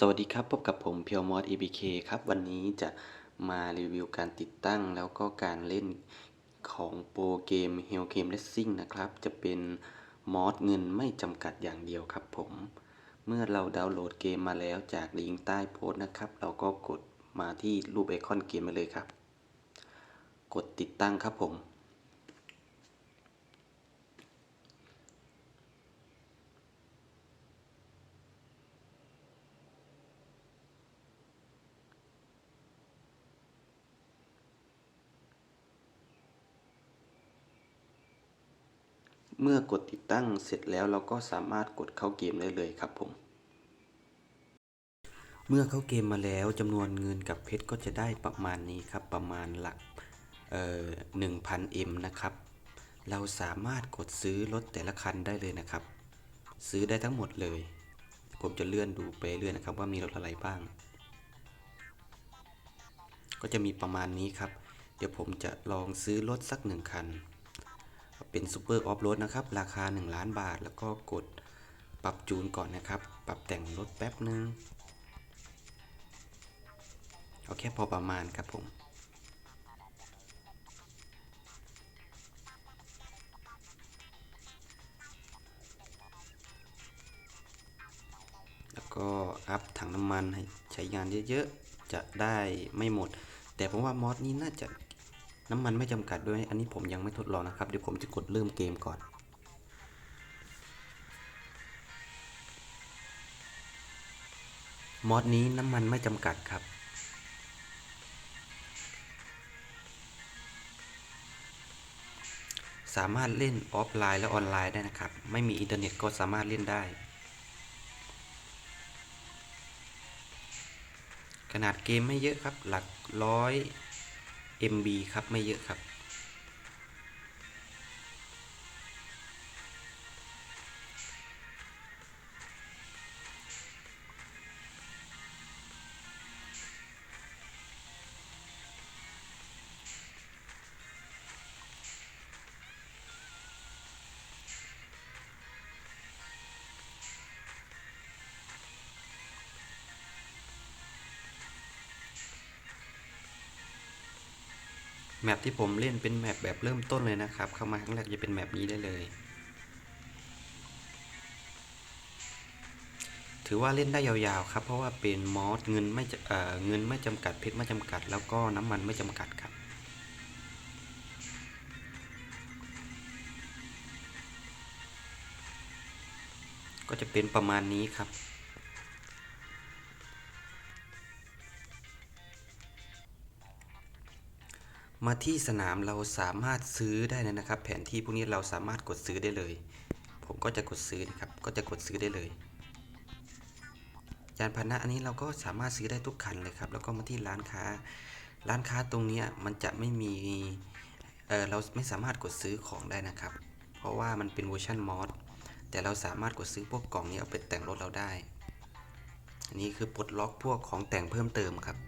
สวัสดีครับ พบกับผมเพียวมอส EBK ครับ วันนี้จะมารีวิวการติดตั้งแล้วก็การเล่นของโปรเกม Hell Game Racing นะครับ จะเป็นมอสเงินไม่จำกัดอย่างเดียวครับผม เมื่อเราดาวน์โหลดเกมมาแล้วจากลิงก์ใต้โพสต์นะครับ เราก็กดมาที่รูปไอคอนเกมมาเลยครับ กดติดตั้งครับผม เมื่อกดติดตั้งเสร็จแล้วเราก็สามารถกดเข้าเกมได้เลยครับผม เมื่อเข้าเกมมาแล้วจำนวนเงินกับเพชรก็จะได้ประมาณนี้ครับประมาณหลักเอ่อหนึ่งพันเอ็มนะครับ เราสามารถกดซื้อรถแต่ละคันได้เลยนะครับ ซื้อได้ทั้งหมดเลย ผมจะเลื่อนดูไปเรื่อยนะครับว่ามีรถอะไรบ้าง ก็จะมีประมาณนี้ครับ เดี๋ยวผมจะลองซื้อรถสักหนึ่งคัน เป็นซูเปอร์ออฟโรดนะครับ ราคา 1 ล้านบาท แล้วก็กดปรับจูนก่อนนะครับ ปรับแต่งรถแป๊บนึง เอาแค่พอประมาณครับผมแล้วก็อัพถังน้ำมันให้ใช้งานเยอะๆ จะได้ไม่หมด แต่ผมว่ามอสนี้น่าจะ น้ำมันไม่จำกัดด้วย อันนี้ผมยังไม่ทดลองนะครับ เดี๋ยวผมจะกดเริ่มเกมก่อน มอดนี้น้ำมันไม่จำกัดครับ สามารถเล่นออฟไลน์และออนไลน์ได้นะครับ ไม่มีอินเทอร์เน็ตก็สามารถเล่นได้ ขนาดเกมไม่เยอะครับ หลักร้อย MB ครับไม่เยอะครับ แมปที่ผมเล่นเป็นแมปแบบเริ่มต้นเลยนะครับ เข้ามาครั้งแรกจะเป็นแมปนี้ได้เลย ถือว่าเล่นได้ยาวๆครับ เพราะว่าเป็นมอสเงินไม่เอ่อเงินไม่จำกัดเพชรไม่จำกัด แล้วก็น้ำมันไม่จำกัดครับก็จะเป็นประมาณนี้ครับ มาที่สนามเราสามารถซื้อได้เลยนะครับ แผนที่พวกนี้เราสามารถกดซื้อได้เลย ผมก็จะกดซื้อนะครับ ก็จะกดซื้อได้เลย ยานพาหนะอันนี้เราก็สามารถซื้อได้ทุกคันเลยครับ แล้วก็มาที่ร้านค้า ร้านค้าตรงนี้มันจะไม่มีเออเราไม่สามารถกดซื้อของได้นะครับ เพราะว่ามันเป็นเวอร์ชันมอสแต่เราสามารถกดซื้อพวกกล่องนี้เอาไปแต่งรถเราได้ อันนี้คือปลดล็อกพวกของแต่งเพิ่มเติมครับ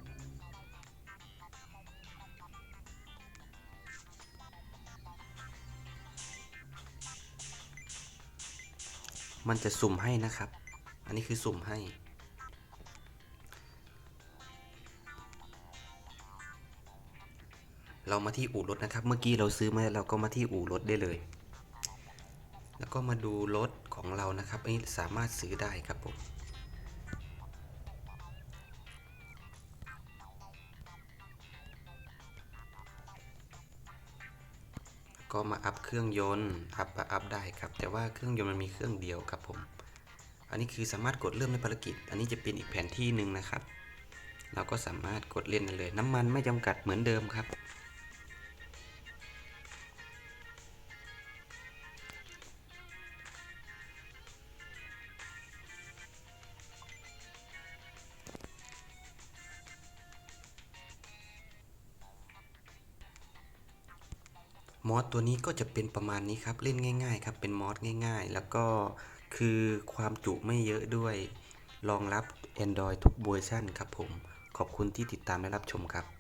มันจะสุ่มให้นะครับ อันนี้คือสุ่มให้ เรามาที่อู่รถนะครับ เมื่อกี้เราซื้อมาเราก็มาที่อู่รถได้เลย แล้วก็มาดูรถของเรานะครับอันนี้สามารถซื้อได้ครับผม ก็มาอัพเครื่องยนต์อัพอัพได้ครับ แต่ว่าเครื่องยนต์มันมีเครื่องเดียวครับผม อันนี้คือสามารถกดเริ่มในภารกิจ อันนี้จะเป็นอีกแผนที่หนึ่งนะครับ เราก็สามารถกดเล่นได้เลย น้ำมันไม่จำกัดเหมือนเดิมครับ มอสตัวนี้ก็จะเป็นประมาณนี้ครับเล่นง่าย ๆ ครับเป็นมอสง่าย ๆ แล้วก็คือความจุไม่เยอะด้วยรองรับ Android ทุกเวอร์ชันครับผม ขอบคุณที่ติดตามและรับชมครับ